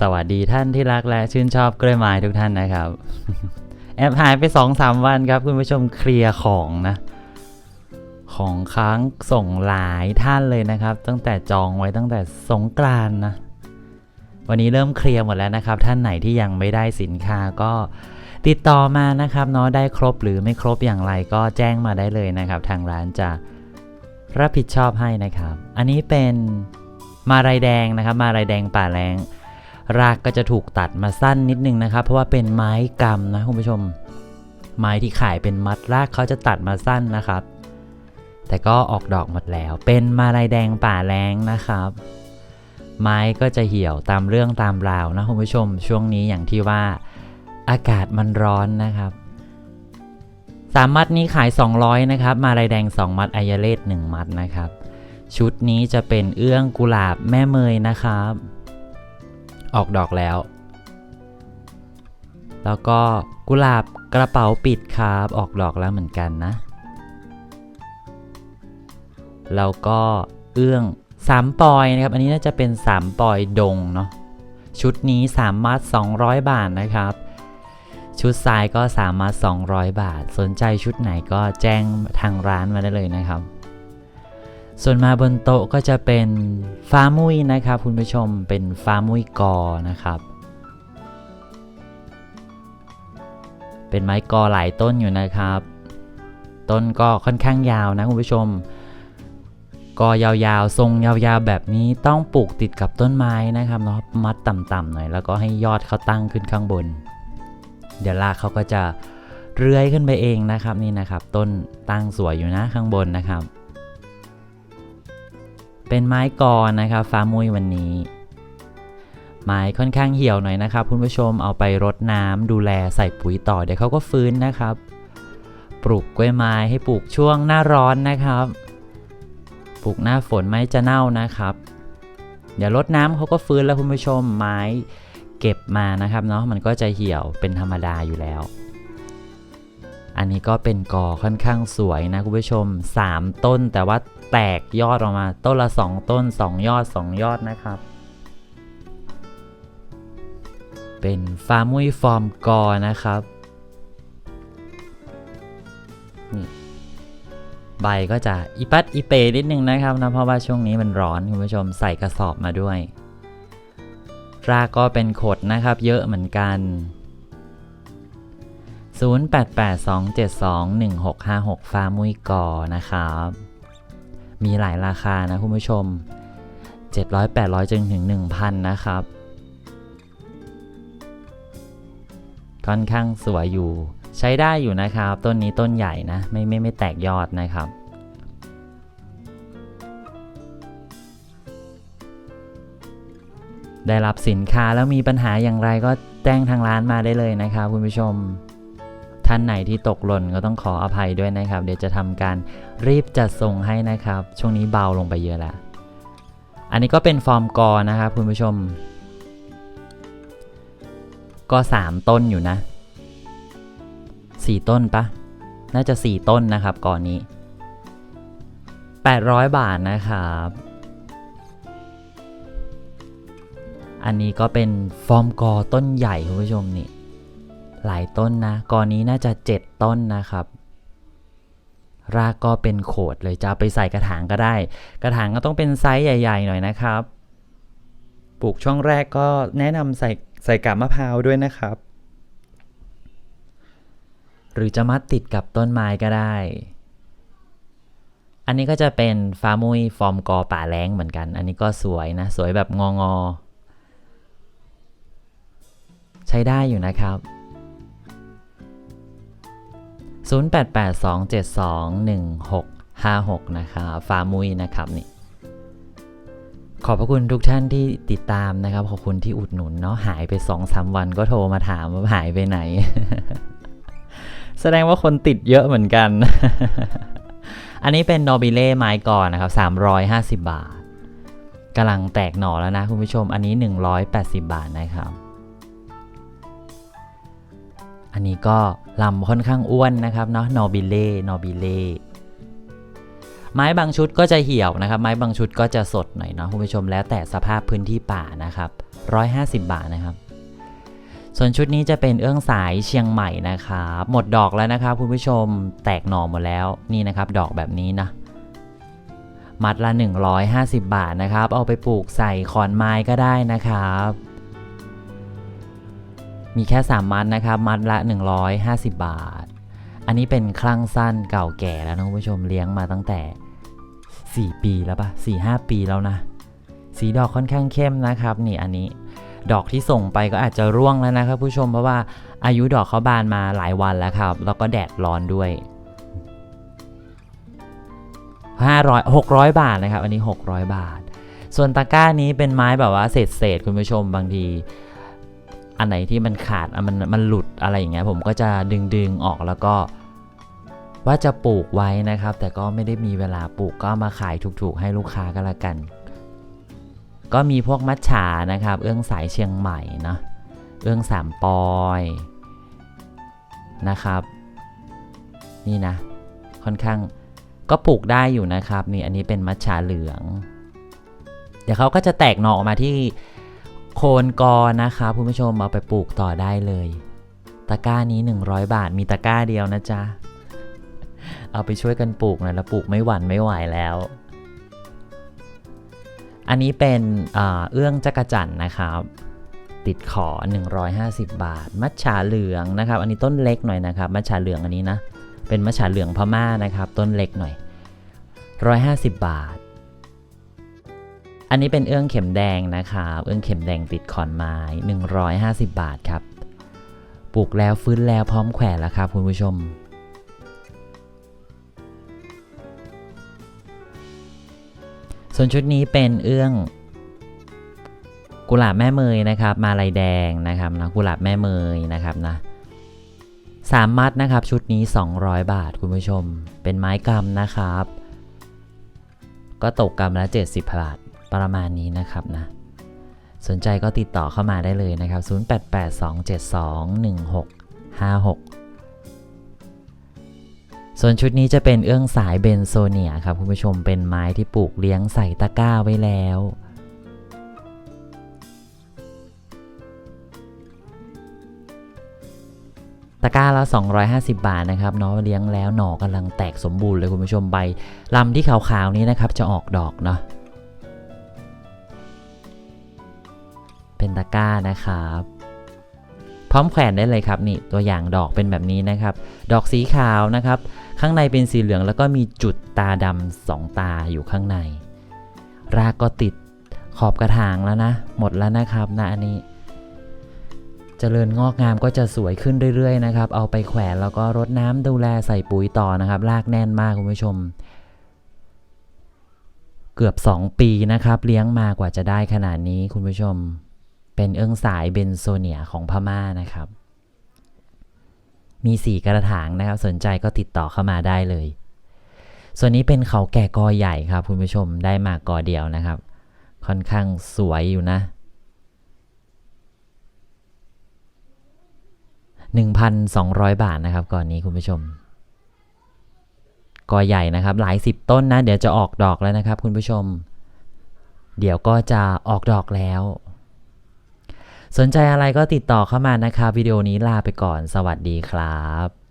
สวัสดีท่านที่รักและชื่นชอบกล้วยไม้ทุกท่านนะครับ แอบหายไปสองสามวันครับ คุณผู้ชมเคลียร์ของนะ ของค้างส่งหลายท่านเลยนะครับ ตั้งแต่จองไว้ตั้งแต่สงกรานนะ วันนี้เริ่มเคลียร์หมดแล้วนะครับ ท่านไหนที่ยังไม่ได้สินค้าก็ติดต่อมานะครับเนาะได้ครบหรือไม่ครบอย่างไรก็แจ้งมาได้เลยนะครับ ทางร้านจะรับผิดชอบให้นะครับ อันนี้เป็นมาลายแดงนะครับ มาลายแดงป่าแรง รากก็จะถูกตัดมาสั้นนิดนึงนะครับ เพราะว่าเป็นไม้กำนะคุณผู้ชม ไม้ที่ขายเป็นมัดรากเขาจะตัดมาสั้นนะครับ แต่ก็ออกดอกหมดแล้ว เป็นมาลายแดงป่าแรงนะครับ ไม้ก็จะเหี่ยวตามเรื่องตามราวนะคุณผู้ชม ช่วงนี้อย่างที่ว่าอากาศมันร้อนนะครับสามมัดนี้ขาย 200 นะครับ มาลายแดง 2 มัดอายาเลศ1มัดนะครับ ชุดนี้จะเป็นเอื้องกุหลาบแม่เมยนะครับ ออกดอกแล้ว แล้วก็กุหลาบกระเป๋าปิดครับออกดอกแล้วเหมือนกันนะ แล้วก็เอื้องสามปอยนะครับ อันนี้น่าจะเป็นสามปอยดงเนาะ ชุดนี้สามมัด200 บาทนะครับ ชุดทรายก็สามารถ200 บาท สนใจชุดไหนก็แจ้งทางร้านมาได้เลยนะครับ ส่วนมาบนโต๊ะก็จะเป็นฟ้ามุ้ยนะครับ คุณผู้ชมเป็นฟ้ามุ้ยกอนะครับ เป็นไม้กอหลายต้นอยู่นะครับ ต้นก็ค่อนข้างยาวนะคุณผู้ชมกอยาวๆ ทรงยาวๆ แบบนี้ต้องปลูกติดกับต้นไม้นะครับเนาะมัดต่ำๆหน่อย แล้วก็ให้ยอดเขาตั้งขึ้นข้างบน เดี๋ยวรากเขาก็จะเลื้อยขึ้นไปเองนะครับนี่นะครับ ต้นตั้งสวยอยู่นะข้างบนนะครับ เป็นไม้กอนะครับฟ้ามุ้ยวันนี้ ไม้ค่อนข้างเหี่ยวหน่อยนะครับคุณผู้ชมเอาไปรดน้ำดูแลใส่ปุ๋ยต่อเดี๋ยวเขาก็ฟื้นนะครับ ปลูกกล้วยไม้ให้ปลูกช่วงหน้าร้อนนะครับ ปลูกหน้าฝนไม้จะเน่านะครับ เดี๋ยวรดน้ำเขาก็ฟื้นแล้วคุณผู้ชมไม้เก็บมานะครับเนาะมันก็จะเหี่ยวเป็นธรรมดาอยู่แล้ว อันนี้ก็เป็นกอค่อนข้างสวยนะคุณผู้ชม 3 ต้นแต่ว่า แตกยอดออกมา ต้นละ 2 ต้น 2 ยอด 2 ยอดนะครับ เป็นฟาร์มุยฟอร์มกอนะครับ นี่ใบก็จะอีปัดอีเปนิดนึงนะครับนะเพราะว่าช่วงนี้มันร้อนคุณผู้ชมใส่กระสอบมาด้วย รากก็เป็นขดนะครับ เยอะเหมือนกัน 0882721656 ฟ้ามุ้ยกอนะครับ มีหลายราคานะคุณผู้ชม 700 800จนถึง 1,000 นะครับ ค่อนข้างสวยอยู่ ใช้ได้อยู่นะครับ ต้นนี้ต้นใหญ่นะ ไม่ไม่ไม่แตกยอดนะครับได้รับสินค้าแล้วมีปัญหาอย่างไรก็แจ้งทางร้านมาได้เลยนะครับคุณผู้ชม ท่านไหนที่ตกหล่นก็ต้องขออภัยด้วยนะครับ เดี๋ยวจะทำการรีบจัดส่งให้นะครับ ช่วงนี้เบาลงไปเยอะแล้วอันนี้ก็เป็นฟอร์มกอนะครับคุณผู้ชม ก็ 3 ต้นอยู่นะ 4 ต้นปะน่าจะ 4 ต้นนะครับก่อนนี้ 800 บาทนะครับอันนี้ก็เป็นฟอร์มกอต้นใหญ่คุณผู้ชมนี่ หลายต้นนะกอนี้น่าจะ 7 ต้นนะครับ รากก็เป็นโขดเลยจะเอาไปใส่กระถางก็ได้ กระถางก็ต้องเป็นไซส์ใหญ่ ๆ หน่อยนะครับ ปลูกช่วงแรกก็แนะนำใส่ใส่กาบมะพร้าวด้วยนะครับ หรือจะมัดติดกับต้นไม้ก็ได้ อันนี้ก็จะเป็นฟามุยฟอร์มกอป่าแรงเหมือนกัน อันนี้ก็สวยนะ สวยแบบงองอใช้ได้อยู่นะครับ 0882721656 นะครับฟามุยนะครับนี่ขอบพระคุณทุกท่านที่ติดตามนะครับ ขอบคุณที่อุดหนุนเนาะหายไป2อสวันก็โทรมาถามว่าหายไปไหน แสดงว่าคนติดเยอะเหมือนกัน อันนี้เป็นโนบิเล่ไม้ก่อนนะครับ 350 บาทกำลังแตกหน่อแล้วนะคุณผู้ชมอันนี้ 180 บาทนะครับ อันนี้ก็ลำค่อนข้างอ้วนนะครับเนาะโนบิเล่โนบิเล่ไม้บางชุดก็จะเหี่ยวนะครับ ไม้บางชุดก็จะสดหน่อยเนาะคุณผู้ชมแล้วแต่สภาพพื้นที่ป่านะครับ150 บาทนะครับ ส่วนชุดนี้จะเป็นเอื้องสายเชียงใหม่นะครับหมดดอกแล้วนะครับคุณผู้ชมแตกหน่อหมดแล้วนี่นะครับ ดอกแบบนี้นะมัดละ 150 บาทนะครับ เอาไปปลูกใส่ขอนไม้ก็ได้นะครับ มีแค่ 3 มัดนะครับ มัดละ 150 บาท อันนี้เป็นคลั่งสั้นเก่าแก่แล้วนะคุณผู้ชมเลี้ยงมาตั้งแต่ 4 ปีแล้วปะ4-5 ปีแล้วนะ สีดอกค่อนข้างเข้มนะครับ นี่อันนี้ดอกที่ส่งไปก็อาจจะร่วงแล้วนะครับ ผู้ชมเพราะว่าอายุดอกเขาบานมาหลายวันแล้วครับ แล้วก็แดดร้อนด้วย 500 600 บาทนะครับ อันนี้ 600 บาท ส่วนตะกร้านี้เป็นไม้แบบว่าเศษเศษคุณผู้ชมบางที อันไหนที่มันขาดอะมันมันหลุดอะไรอย่างเงี้ยผมก็จะดึงดึงออกแล้วก็ ว่าจะปลูกไว้นะครับ แต่ก็ไม่ได้มีเวลาปลูกก็มาขายถูกๆ ให้ลูกค้าก็แล้วกัน ก็มีพวกมัชฉานะครับ เอื้องสายเชียงใหม่เนาะเอื้องสามปอยนะครับ นี่นะ ค่อนข้างก็ปลูกได้อยู่นะครับ นี่อันนี้เป็นมัชฉาเหลือง เดี๋ยวเขาก็จะแตกหน่อออกมาที่ โคนกอนะครับคุณผู้ชมเอาไปปลูกต่อได้เลย ตะกร้านี้ 100 บาทมีตะกร้าเดียวนะจ๊ะ เอาไปช่วยกันปลูกหนะแล้วปลูกไม่หวั่นไม่ไหวแล้ว อันนี้เป็นอเอื้องจักรจันนะครับ ติดขอ 150 บาท มัชฉาเหลืองนะครับ อันนี้ต้นเล็กหน่อยนะครับ มัชฉาเหลืองอันนี้นะ เป็นมัชฉาเหลืองพม่านะครับ ต้นเล็กหน่อย 150 บาท อันนี้เป็นเอื้องเข็มแดงนะครับเอื้องเข็มแดงติดขอนไม้ 150 บาทครับ ปลูกแล้วฟื้นแล้วพร้อมแขวนแล้วครับคุณผู้ชมส่วนชุดนี้เป็นเอื้องกุหลาบแม่เมยนะครับ มาลายแดงนะครับนะกุหลาบแม่เมยนะครับนะสามมัดนะครับชุดนี้ 200 บาทคุณผู้ชม เป็นไม้กำนะครับ ก็ตกกำละ 70บาท ประมาณนี้นะครับนะ สนใจก็ติดต่อเข้ามาได้เลยนะครับ 0882721656 ส่วนชุดนี้จะเป็นเอื้องสายเบนโซเนียครับคุณผู้ชมเป็นไม้ที่ปลูกเลี้ยงใส่ตะกร้าไว้แล้วตะกร้าละ250 บาทนะครับเนาะเลี้ยงแล้วหน่อกำลังแตกสมบูรณ์เลยคุณผู้ชมใบลำที่ขาวๆนี้นะครับจะออกดอกเนาะ ตะกร้านะครับพร้อมแขวนได้เลยครับนี่ตัวอย่างดอกเป็นแบบนี้นะครับ ดอกสีขาวนะครับ ข้างในเป็นสีเหลืองแล้วก็มีจุดตาดำสองตาอยู่ข้างใน รากก็ติดขอบกระถางแล้วนะ หมดแล้วนะครับนะอันนี้เจริญงอกงามก็จะสวยขึ้นเรื่อยๆนะครับ เอาไปแขวนแล้วก็รดน้ำดูแลใส่ปุ๋ยต่อนะครับ รากแน่นมากคุณผู้ชม เกือบ 2 ปีนะครับ เลี้ยงมากว่าจะได้ขนาดนี้คุณผู้ชม เป็นเอื้องสายเบนโซเนียของพม่านะครับ มีสีกระถางนะครับ สนใจก็ติดต่อเข้ามาได้เลย ส่วนนี้เป็นเขาแก่กอใหญ่ครับคุณผู้ชมได้มากอเดียวนะครับ ค่อนข้างสวยอยู่นะ 1,200 บาทนะครับก่อนนี้คุณผู้ชมกอใหญ่นะครับ หลายสิบต้นนะ เดี๋ยวจะออกดอกแล้วนะครับ คุณผู้ชม เดี๋ยวก็จะออกดอกแล้ว สนใจอะไรก็ติดต่อเข้ามานะครับวิดีโอนี้ลาไปก่อน สวัสดีครับ